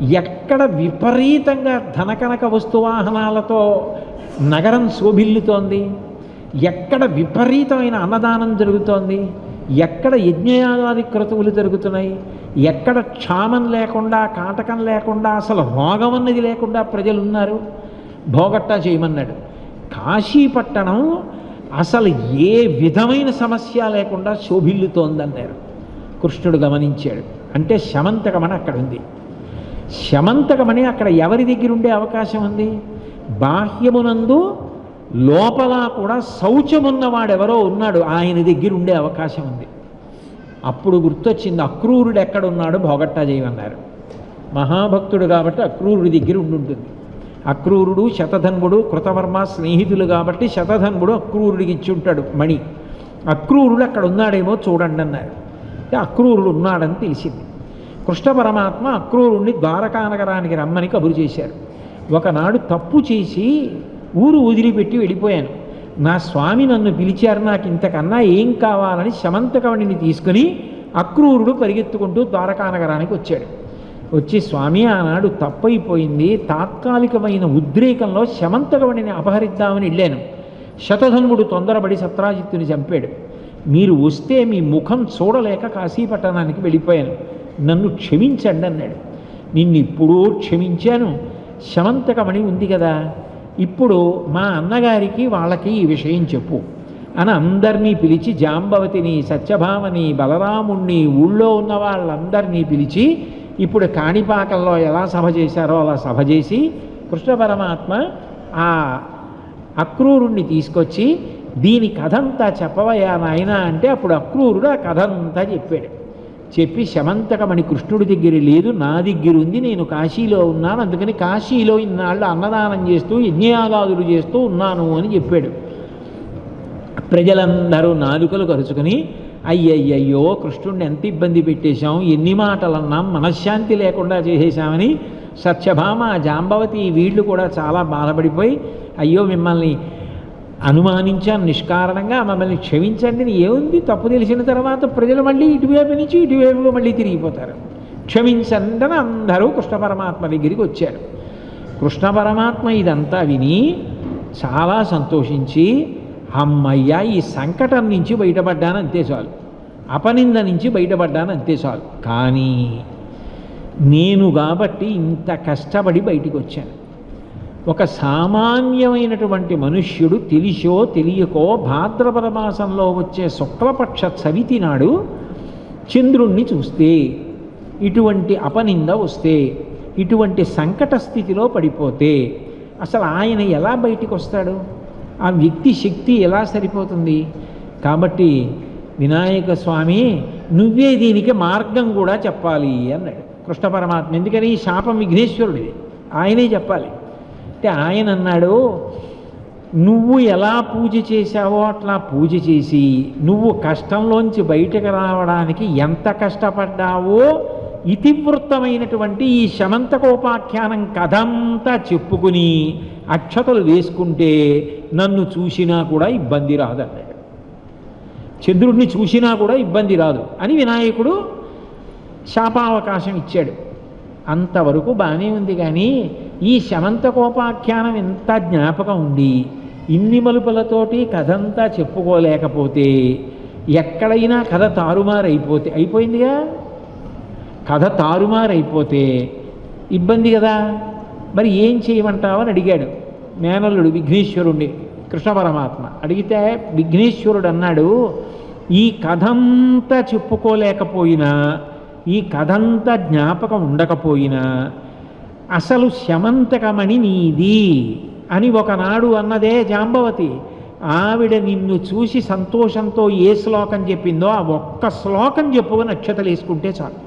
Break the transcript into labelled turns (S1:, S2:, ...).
S1: ఎక్కడ విపరీతంగా ధనకనక వస్తువాహనాలతో నగరం శోభిల్లుతోంది ఎక్కడ విపరీతమైన అన్నదానం జరుగుతోంది ఎక్కడ యజ్ఞయాగాది క్రతువులు జరుగుతున్నాయి ఎక్కడ క్షామం లేకుండా కాటకం లేకుండా అసలు రోగం అన్నది లేకుండా ప్రజలు ఉన్నారు భోగట్టా చేయమన్నాడు. కాశీపట్టణం అసలు ఏ విధమైన సమస్య లేకుండా శోభిల్లుతోందన్నారు. కృష్ణుడు గమనించాడు. అంటే శమంతకమని అక్కడ ఉంది. శమంతకమని అక్కడ ఎవరి దగ్గర ఉండే అవకాశం ఉంది? బాహ్యమునందు లోపల కూడా శౌచమున్నవాడెవరో ఉన్నాడు. ఆయన దగ్గర ఉండే అవకాశం ఉంది. అప్పుడు గుర్తొచ్చింది అక్రూరుడు ఎక్కడున్నాడు? భోగట్టా చేయమన్నారు మహాభక్తుడు కాబట్టి అక్రూరుడి దగ్గర ఉండుంటుంది. అక్రూరుడు శతధన్ముడు కృతవర్మ స్నేహితులు కాబట్టి శతధన్ముడు అక్రూరుడికి ఇచ్చి ఉంటాడు మణి. అక్రూరుడు అక్కడ ఉన్నాడేమో చూడండి అన్నారు. అక్రూరుడు ఉన్నాడని తెలిసింది. కృష్ణ పరమాత్మ అక్రూరుణ్ణి ద్వారకానగరానికి రమ్మని కబురు చేశారు. ఒకనాడు తప్పు చేసి ఊరు వదిలిపెట్టి వెళ్ళిపోయాను. నా స్వామి నన్ను పిలిచారు నాకు ఇంతకన్నా ఏం కావాలని శమంతకవణిని తీసుకుని అక్రూరుడు పరిగెత్తుకుంటూ ద్వారకానగరానికి వచ్చాడు. వచ్చి స్వామి ఆనాడు తప్పైపోయింది తాత్కాలికమైన ఉద్రేకంలో శమంతకవణిని అపహరిద్దామని వెళ్ళాను. శతధన్ముడు తొందరపడి సత్రాజిత్తుని చంపాడు. మీరు వస్తే మీ ముఖం చూడలేక కాశీపట్టణానికి వెళ్ళిపోయాను. నన్ను క్షమించండి అన్నాడు. నిన్ను ఇప్పుడు క్షమించాను. శమంతకమణి ఉంది కదా ఇప్పుడు మా అన్నగారికి వాళ్ళకి ఈ విషయం చెప్పు అని అందరినీ పిలిచి జాంబవతిని సత్యభామని బలరాముణ్ణి ఊళ్ళో ఉన్న వాళ్ళందరినీ పిలిచి ఇప్పుడు కాణిపాకంలో ఎలా సభ చేశారో అలా సభ చేసి కృష్ణ పరమాత్మ ఆ అక్రూరుణ్ణి తీసుకొచ్చి దీని కథంతా చెప్పవయ్యా నాయన అంటే అప్పుడు అక్రూరుడు ఆ కథంతా చెప్పాడు. చెప్పి శమంతకమణి కృష్ణుడి దగ్గర లేదు నా దగ్గర ఉంది నేను కాశీలో ఉన్నాను అందుకని కాశీలో ఇన్నాళ్ళు అన్నదానం చేస్తూ యజ్ఞయాగాదులు చేస్తూ ఉన్నాను అని చెప్పాడు. ప్రజలందరూ నాలుకలు కరుచుకొని అయ్యయ్యయ్యో కృష్ణుడిని ఎంత ఇబ్బంది పెట్టేశాం ఎన్ని మాటలన్నాం మనశ్శాంతి లేకుండా చేసేశామని సత్యభామ జాంబవతి వీళ్ళు కూడా చాలా బాధపడిపోయి అయ్యో మిమ్మల్ని అనుమానించాను నిష్కారణంగా మమ్మల్ని క్షమించండి ఏముంది? తప్పు తెలిసిన తర్వాత ప్రజలు మళ్ళీ ఇటువైపు నుంచి ఇటువైపు మళ్ళీ తిరిగిపోతారు. క్షమించండి అందరూ కృష్ణ పరమాత్మ దగ్గరికి వచ్చారు. కృష్ణ పరమాత్మ ఇదంతా విని చాలా సంతోషించి అమ్మయ్య ఈ సంకటం నుంచి బయటపడ్డాను అంతే చాలు. అపనింద నుంచి బయటపడ్డాను అంతే చాలు. కానీ నేను కాబట్టి ఇంత కష్టపడి బయటికి వచ్చాను. ఒక సామాన్యమైనటువంటి మనుష్యుడు తెలిసో తెలియకో భాద్రపద మాసంలో వచ్చే శుక్లపక్ష చవితి నాడు చంద్రుణ్ణి చూస్తే ఇటువంటి అపనింద వస్తే ఇటువంటి సంకట స్థితిలో పడిపోతే అసలు ఆయన ఎలా బయటికి వస్తాడు? ఆ వ్యక్తి శక్తి ఎలా సరిపోతుంది? కాబట్టి వినాయక స్వామి నువ్వే దీనికి మార్గం కూడా చెప్పాలి అన్నాడు. కృష్ణ పరమాత్మ ఎందుకని? ఈ శాపం విఘ్నేశ్వరుడిది. ఆయనే చెప్పాలి. అంటే ఆయన అన్నాడు నువ్వు ఎలా పూజ చేశావో అట్లా పూజ చేసి నువ్వు కష్టంలోంచి బయటకు రావడానికి ఎంత కష్టపడ్డావో ఇతివృత్తమైనటువంటి ఈ శమంతకోపాఖ్యానం కథంతా చెప్పుకుని అక్షతలు వేసుకుంటే నన్ను చూసినా కూడా ఇబ్బంది రాదన్నాడు. చంద్రుడిని చూసినా కూడా ఇబ్బంది రాదు అని వినాయకుడు శాపావకాశం ఇచ్చాడు. అంతవరకు బాగానే ఉంది కానీ ఈ శమంతకోపాఖ్యానం ఎంత జ్ఞాపకం ఉండి ఇన్ని మలుపులతోటి కథంతా చెప్పుకోలేకపోతే ఎక్కడైనా కథ తారుమారైపోతే అయిపోయిందిగా? కథ తారుమారైపోతే ఇబ్బంది కదా? మరి ఏం చేయమంటావు అని అడిగాడు. మేనల్లుడు విఘ్నేశ్వరుణ్ణి కృష్ణ పరమాత్మ అడిగితే విఘ్నేశ్వరుడు అన్నాడు ఈ కథంతా చెప్పుకోలేకపోయినా ఈ కథంతా జ్ఞాపకం ఉండకపోయినా అసలు శమంతకమణి నీది అని ఒకనాడు అన్నదే జాంబవతి. ఆవిడ నిన్ను చూసి సంతోషంతో ఏ శ్లోకం చెప్పిందో ఆ ఒక్క శ్లోకం చెప్పుకొని నక్షతలు వేసుకుంటే చాలు.